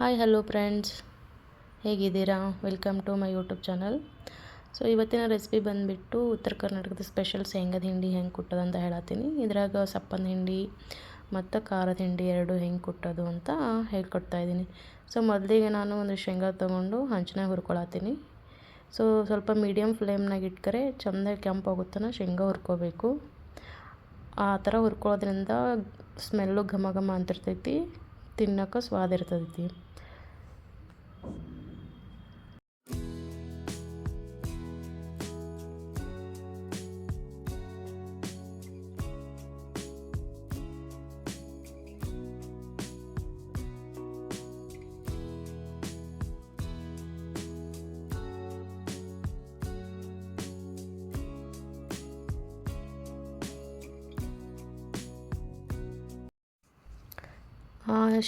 Hi hello friends ಹೇಗಿದ್ದೀರಾ? Welcome to my YouTube channel so ಇವತ್ತಿನ recipe ಬಂದುಬಿಟ್ಟು ಉತ್ತರ ಕರ್ನಾಟಕದ ಸ್ಪೆಷಲ್ ಶೇಂಗಾದ ಹಿಂಡಿ ಹೆಂಗೆ ಅಂತ ಹೇಳತ್ತೀನಿ. ಇದ್ರಾಗ ಸಪ್ಪನ ಹಿಂಡಿ ಮತ್ತು ಖಾರದ ಹಿಂಡಿ ಎರಡು ಹೆಂಗೆ ಕುಟ್ಟೋದು ಅಂತ ಹೇಳ್ಕೊಡ್ತಾ ಇದ್ದೀನಿ. ಸೊ ಮೊದಲಿಗೆ ನಾನು ಒಂದು ಶೇಂಗಾ ತೊಗೊಂಡು ಹಂಚಿನಾಗ ಹುರ್ಕೊಳತ್ತೀನಿ. ಸೊ ಸ್ವಲ್ಪ ಮೀಡಿಯಮ್ ಫ್ಲೇಮ್ನಾಗ ಇಟ್ಕರೆ ಚೆಂದ ಕೆಂಪಾಗುತ್ತಾನ ಶೇಂಗಾ ಹುರ್ಕೋಬೇಕು. ಆ ಥರ ಹುರ್ಕೊಳ್ಳೋದ್ರಿಂದ ಸ್ಮೆಲ್ಲು ಘಮ ಘಮ ಅಂತಿರ್ತೈತಿ, ತಿನ್ನೋಕ್ಕೆ ಸ್ವಾದ ಇರ್ತೈತಿ.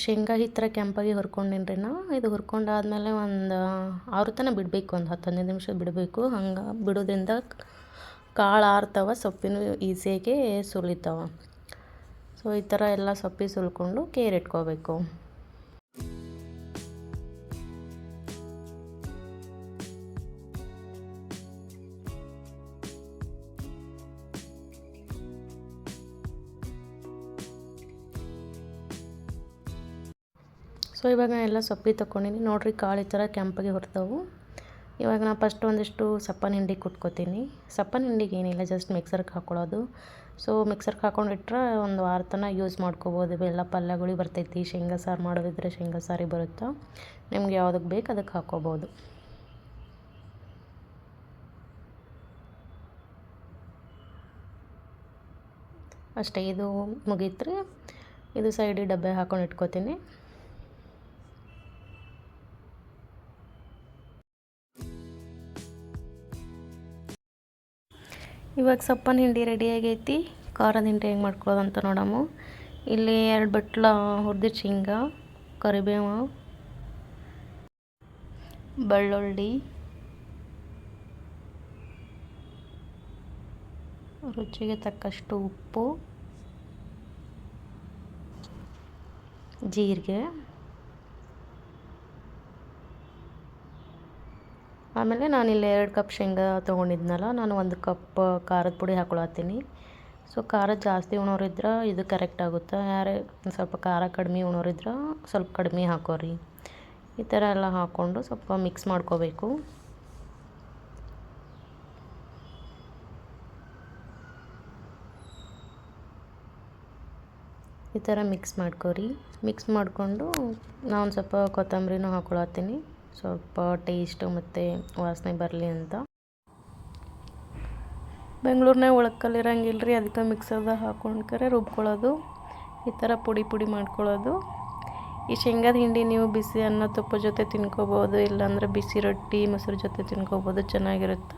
ಶೇಂಗಾ ಈ ಥರ ಕೆಂಪಾಗಿ ಹುರ್ಕೊಂಡಿನ್ರಿ ನಾ. ಇದು ಹುರ್ಕೊಂಡಾದ್ಮೇಲೆ ಒಂದು ಆರು ತನಕ ಬಿಡಬೇಕು, ಒಂದು ಹತ್ತು ಹದಿನೈದು ನಿಮಿಷ ಬಿಡಬೇಕು. ಹಂಗೆ ಬಿಡೋದ್ರಿಂದ ಕಾಳು ಆರ್ತವ, ಸೊಪ್ಪಿನ ಈಸಿಯಾಗಿ ಸುಲಿತಾವ. ಸೊ ಈ ಥರ ಎಲ್ಲ ಸೊಪ್ಪಿ ಸುಲ್ಕೊಂಡು ಕೇರ್ ಇಟ್ಕೋಬೇಕು. ಸೊ ಇವಾಗ ಎಲ್ಲ ಸೊಪ್ಪಿ ತೊಗೊಂಡಿನಿ ನೋಡಿರಿ ಕಾಳು ಈ ಥರ ಕೆಂಪಗೆ ಹೊರ್ತವು ಇವಾಗ ನಾನು ಫಸ್ಟ್ ಒಂದಿಷ್ಟು ಸಪ್ಪನ ಹಿಂಡಿ ಕುಟ್ಕೋತೀನಿ. ಸಪ್ಪನ ಹಿಂಡಿಗೆ ಏನಿಲ್ಲ ಜಸ್ಟ್ ಮಿಕ್ಸರ್ಗೆ ಹಾಕ್ಕೊಳ್ಳೋದು ಸೊ ಮಿಕ್ಸರ್ಗೆ ಹಾಕೊಂಡಿಟ್ರೆ ಒಂದು ವಾರ ತನಕ ಯೂಸ್ ಮಾಡ್ಕೋಬೋದು. ಇವೆಲ್ಲ ಪಲ್ಯಗಳಿಗೆ ಬರ್ತೈತಿ, ಶೇಂಗಾ ಸಾರು ಮಾಡೋದಿದ್ರೆ ಶೇಂಗಾ ಸಾರಿ ಬರುತ್ತೆ, ನಿಮ್ಗೆ ಯಾವುದಕ್ಕೆ ಬೇಕು ಅದಕ್ಕೆ ಹಾಕ್ಕೋಬೋದು ಅಷ್ಟೇ, ಇದು ಮುಗೀತ್ರಿ. ಇದು ಸೈಡಿಗೆ ಡಬ್ಬೆ ಹಾಕೊಂಡು ಇಟ್ಕೋತೀನಿ. ಇವಾಗ ಸಪ್ಪನ ಹಿಂಡಿ ರೆಡಿ ಆಗೈತಿ. ಖಾರದ ಹಿಂಡಿ ಹೆಂಗೆ ಮಾಡ್ಕೊಳ್ಳೋದಂತ ನೋಡಮ್ಮ. ಇಲ್ಲಿ ಎರಡು ಬಟ್ಲ ಹುರಿದ ಶೇಂಗ, ಕರಿಬೇವು, ಬೆಳ್ಳುಳ್ಳಿ, ರುಚಿಗೆ ತಕ್ಕಷ್ಟು ಉಪ್ಪು, ಜೀರಿಗೆ. ಆಮೇಲೆ ನಾನು ಇಲ್ಲಿ ಎರಡು ಕಪ್ ಶೇಂಗಾ ತೊಗೊಂಡಿದ್ನಲ್ಲ, ನಾನು ಒಂದು ಕಪ್ ಖಾರದ ಪುಡಿ ಹಾಕೊಳತ್ತೀನಿ. ಸೊ ಖಾರ ಜಾಸ್ತಿ ಉಣೋರಿದ್ರೆ ಇದು ಕರೆಕ್ಟ್ ಆಗುತ್ತೆ? ಯಾರೇ ಸ್ವಲ್ಪ ಖಾರ ಕಡಿಮೆ ಉಣೋರಿದ್ರೆ ಸ್ವಲ್ಪ ಕಡಿಮೆ ಹಾಕೋರಿ. ಈ ಥರ ಎಲ್ಲ ಹಾಕ್ಕೊಂಡು ಸ್ವಲ್ಪ ಮಿಕ್ಸ್ ಮಾಡ್ಕೋಬೇಕು. ಈ ಥರ ಮಿಕ್ಸ್ ಮಾಡ್ಕೋರಿ. ಮಿಕ್ಸ್ ಮಾಡಿಕೊಂಡು ನಾನು ಸ್ವಲ್ಪ ಕೊತ್ತಂಬರಿನೂ ಹಾಕೊಳತ್ತೀನಿ. ಸ್ವಲ್ಪ ಟೇಸ್ಟು ಮತ್ತು ವಾಸನೆ ಬರಲಿ ಅಂತ. ಬೆಂಗಳೂರಿನಾಗ ಒಳಕಲ್ಲಿ ಇರಂಗಿಲ್ಲ ರೀ ಅದಕ್ಕೆ ಮಿಕ್ಸರ್ದಾಗ ಹಾಕೊಂಡ್ಕರೆ ರುಬ್ಕೊಳ್ಳೋದು, ಈ ಥರ ಪುಡಿ ಪುಡಿ ಮಾಡ್ಕೊಳ್ಳೋದು. ಈ ಶೇಂಗಾದ ಹಿಂಡಿ ನೀವು ಬಿಸಿ ಅನ್ನ, ತುಪ್ಪ ಜೊತೆ ತಿನ್ಕೋಬೋದು, ಇಲ್ಲಾಂದ್ರೆ ಬಿಸಿ ರೊಟ್ಟಿ, ಮೊಸರು ಜೊತೆ ತಿನ್ಕೋಬೋದು, ಚೆನ್ನಾಗಿರುತ್ತೆ.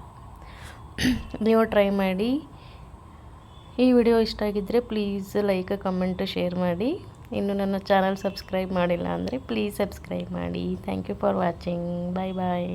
ನೀವು ಟ್ರೈ ಮಾಡಿ. ಈ ವಿಡಿಯೋ ಇಷ್ಟ ಆಗಿದ್ದರೆ ಪ್ಲೀಸ್ ಲೈಕ್, ಕಮೆಂಟ್, ಶೇರ್ ಮಾಡಿ. ಇನ್ನು ನನ್ನ ಚಾನಲ್ ಸಬ್ಸ್ಕ್ರೈಬ್ ಮಾಡಿಲ್ಲ ಅಂದರೆ ಪ್ಲೀಸ್ ಸಬ್ಸ್ಕ್ರೈಬ್ ಮಾಡಿ. Thank you for watching bye bye